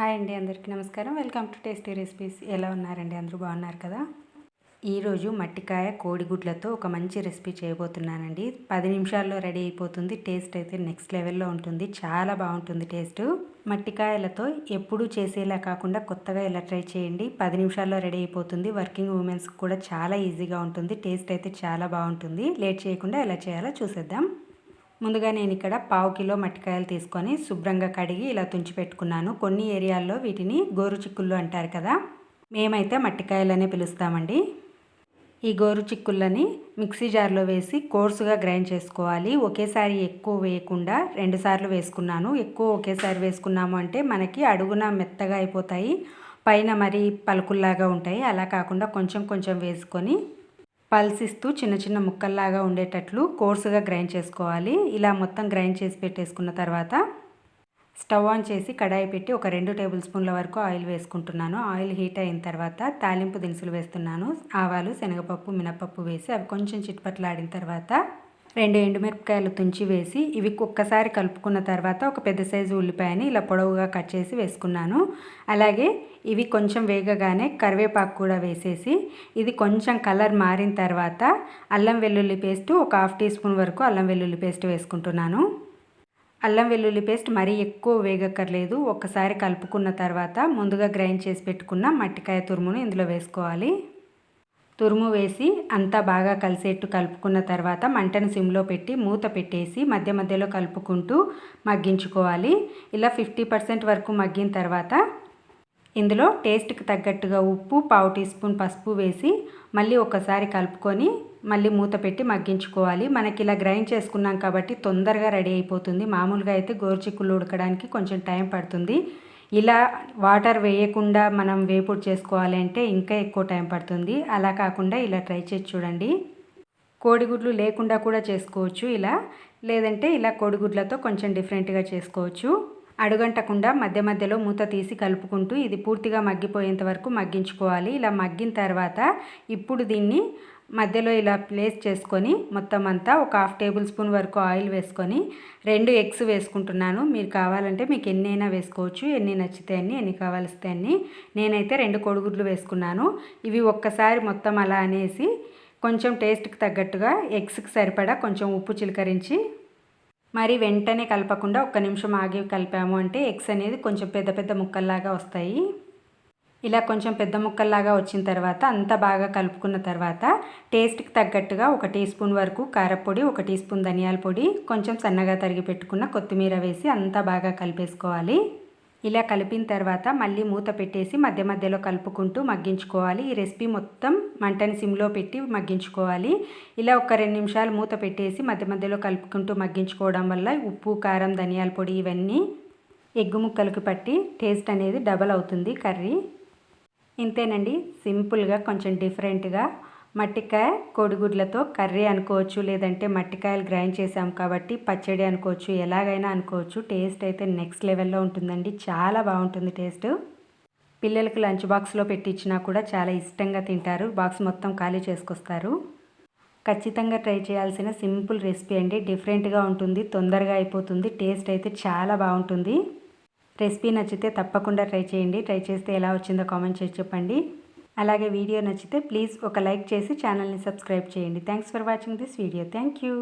Hi అండి అందరికీ నమస్కారం. Welcome to tasty recipes. ఎలా ఉన్నారండి? అందరూ బాగున్నారు కదా? ఈరోజు మట్టికాయ కోడిగుడ్లతో ఒక మంచి రెసిపీ చేయబోతున్నానండి. పది నిమిషాల్లో రెడీ అయిపోతుంది. టేస్ట్ అయితే నెక్స్ట్ లెవెల్లో ఉంటుంది. చాలా బాగుంటుంది టేస్ట్. మట్టికాయలతో ఎప్పుడూ చేసేలా కాకుండా కొత్తగా ఇలా ట్రై చేయండి. పది నిమిషాల్లో రెడీ అయిపోతుంది. వర్కింగ్ ఉమెన్స్కి కూడా చాలా ఈజీగా ఉంటుంది. టేస్ట్ అయితే చాలా బాగుంటుంది. లేట్ చేయకుండా ఎలా చేయాలో చూసేద్దాం. ముందుగా నేను ఇక్కడ పావు కిలో మట్టికాయలు తీసుకొని శుభ్రంగా కడిగి ఇలా తుంచి పెట్టుకున్నాను. కొన్ని ఏరియాల్లో వీటిని గోరు చిక్కుళ్ళు అంటారు కదా. మేమైతే మట్టికాయలనే పిలుస్తామండి. ఈ గోరు చిక్కుళ్ళని మిక్సీ జార్లో వేసి కోర్సుగా గ్రైండ్ చేసుకోవాలి. ఒకేసారి ఎక్కువ వేయకుండా రెండుసార్లు వేసుకున్నాను. ఎక్కువ ఒకేసారి వేసుకున్నాము అంటే మనకి అడుగున మెత్తగా అయిపోతాయి. పైన మరి పలుకుల్లాగా ఉంటాయి. అలా కాకుండా కొంచెం కొంచెం వేసుకొని పల్సిస్తూ చిన్న చిన్న ముక్కల్లాగా ఉండేటట్లు కోర్సుగా గ్రైండ్ చేసుకోవాలి. ఇలా మొత్తం గ్రైండ్ చేసి పెట్టేసుకున్న తర్వాత స్టవ్ ఆన్ చేసి కడాయి పెట్టి ఒక రెండు టేబుల్ స్పూన్ల వరకు ఆయిల్ వేసుకుంటున్నాను. ఆయిల్ హీట్ అయిన తర్వాత తాలింపు దినుసులు వేస్తున్నాను. ఆవాలు శనగపప్పు మినపప్పు వేసి అవి కొంచెం చిట్పట్లాడిన తర్వాత రెండు ఎండుమిరపకాయలు తుంచి వేసి ఇవి ఒక్కసారి కలుపుకున్న తర్వాత ఒక పెద్ద సైజు ఉల్లిపాయని ఇలా పొడవుగా కట్ చేసి వేసుకున్నాను. అలాగే ఇవి కొంచెం వేగగానే కరివేపాకు కూడా వేసేసి ఇది కొంచెం కలర్ మారిన తర్వాత అల్లం వెల్లుల్లి పేస్ట్ ఒక హాఫ్ టీ స్పూన్ వరకు అల్లం వెల్లుల్లి పేస్ట్ వేసుకుంటున్నాను. అల్లం వెల్లుల్లి పేస్ట్ మరీ ఎక్కువ వేగక్కర్లేదు. ఒక్కసారి కలుపుకున్న తర్వాత ముందుగా గ్రైండ్ చేసి పెట్టుకున్న మట్టికాయ తురుమును ఇందులో వేసుకోవాలి. తురుము వేసి అంతా బాగా కలిసేట్టు కలుపుకున్న తర్వాత మంటను సిమ్లో పెట్టి మూత పెట్టేసి మధ్య మధ్యలో కలుపుకుంటూ మగ్గించుకోవాలి. ఇలా ఫిఫ్టీ పర్సెంట్ వరకు మగ్గిన తర్వాత ఇందులో టేస్ట్కి తగ్గట్టుగా ఉప్పు పావు టీ స్పూన్ పసుపు వేసి మళ్ళీ ఒకసారి కలుపుకొని మళ్ళీ మూత పెట్టి మగ్గించుకోవాలి. మనకి ఇలా గ్రైండ్ చేసుకున్నాం కాబట్టి తొందరగా రెడీ అయిపోతుంది. మామూలుగా అయితే గోరుచిక్కులు ఉడకడానికి కొంచెం టైం పడుతుంది. ఇలా వాటర్ వేయకుండా మనం వేపుడు చేసుకోవాలి అంటే ఇంకా ఎక్కువ టైం పడుతుంది. అలా కాకుండా ఇలా ట్రై చేసి చూడండి. కోడిగుడ్లు లేకుండా కూడా చేసుకోవచ్చు ఇలా. లేదంటే ఇలా కోడిగుడ్లతో కొంచెం డిఫరెంట్గా చేసుకోవచ్చు. అడుగంటకుండా మధ్య మధ్యలో మూత తీసి కలుపుకుంటూ ఇది పూర్తిగా మగ్గిపోయేంత వరకు మగ్గించుకోవాలి. ఇలా మగ్గిన తర్వాత ఇప్పుడు దీన్ని మధ్యలో ఇలా ప్లేస్ చేసుకొని మొత్తం అంతా ఒక హాఫ్ టేబుల్ స్పూన్ వరకు ఆయిల్ వేసుకొని రెండు ఎగ్స్ వేసుకుంటున్నాను. మీరు కావాలంటే మీకు ఎన్నైనా వేసుకోవచ్చు. ఎన్ని నచ్చితే అన్ని ఎన్ని కావాల్స్తే అన్ని. నేనైతే రెండు కొడుగుడ్లు వేసుకున్నాను. ఇవి ఒక్కసారి మొత్తం అలా అనేసి కొంచెం టేస్ట్కి తగ్గట్టుగా ఎగ్స్కి సరిపడా కొంచెం ఉప్పు చిలకరించి మరి వెంటనే కలపకుండా ఒక్క నిమిషం ఆగి కలిపాము అంటే ఎగ్స్ అనేది కొంచెం పెద్ద పెద్ద ముక్కల్లాగా వస్తాయి. ఇలా కొంచెం పెద్ద ముక్కల్లాగా వచ్చిన తర్వాత అంతా బాగా కలుపుకున్న తర్వాత టేస్ట్కి తగ్గట్టుగా ఒక టీ స్పూన్ వరకు కారపొడి ఒక టీ స్పూన్ ధనియాల పొడి కొంచెం సన్నగా తరిగి పెట్టుకున్న కొత్తిమీర వేసి అంతా బాగా కలిపేసుకోవాలి. ఇలా కలిపిన తర్వాత మళ్ళీ మూత పెట్టేసి మధ్య మధ్యలో కలుపుకుంటూ మగ్గించుకోవాలి. ఈ రెసిపీ మొత్తం మంటని సిమ్లో పెట్టి మగ్గించుకోవాలి. ఇలా ఒక రెండు నిమిషాలు మూత పెట్టేసి మధ్య మధ్యలో కలుపుకుంటూ మగ్గించుకోవడం వల్ల ఉప్పు కారం ధనియాల పొడి ఇవన్నీ ఎగ్గు ముక్కలకు పట్టి టేస్ట్ అనేది డబల్ అవుతుంది కర్రీ. ఇంతేనండి. సింపుల్గా కొంచెం డిఫరెంట్గా మట్టికాయ కోడిగుడ్లతో కర్రీ అనుకోవచ్చు లేదంటే మట్టికాయలు గ్రైండ్ చేసాం కాబట్టి పచ్చడి అనుకోవచ్చు ఎలాగైనా అనుకోవచ్చు. టేస్ట్ అయితే నెక్స్ట్ లెవెల్లో ఉంటుందండి. చాలా బాగుంటుంది టేస్ట్. పిల్లలకు లంచ్ బాక్స్లో పెట్టించినా కూడా చాలా ఇష్టంగా తింటారు. బాక్స్ మొత్తం ఖాళీ చేసుకొస్తారు. ఖచ్చితంగా ట్రై చేయాల్సిన సింపుల్ రెసిపీ అండి. డిఫరెంట్గా ఉంటుంది తొందరగా అయిపోతుంది. టేస్ట్ అయితే చాలా బాగుంటుంది. రెసిపీ నచ్చితే తప్పకుండా ట్రై చేయండి. ట్రై చేస్తే ఎలా వచ్చిందో కామెంట్ చేసి చెప్పండి. అలాగే వీడియో నచ్చితే ప్లీజ్ ఒక లైక్ చేసి ఛానల్ని సబ్స్క్రైబ్ చేయండి. Thanks for watching this video thank you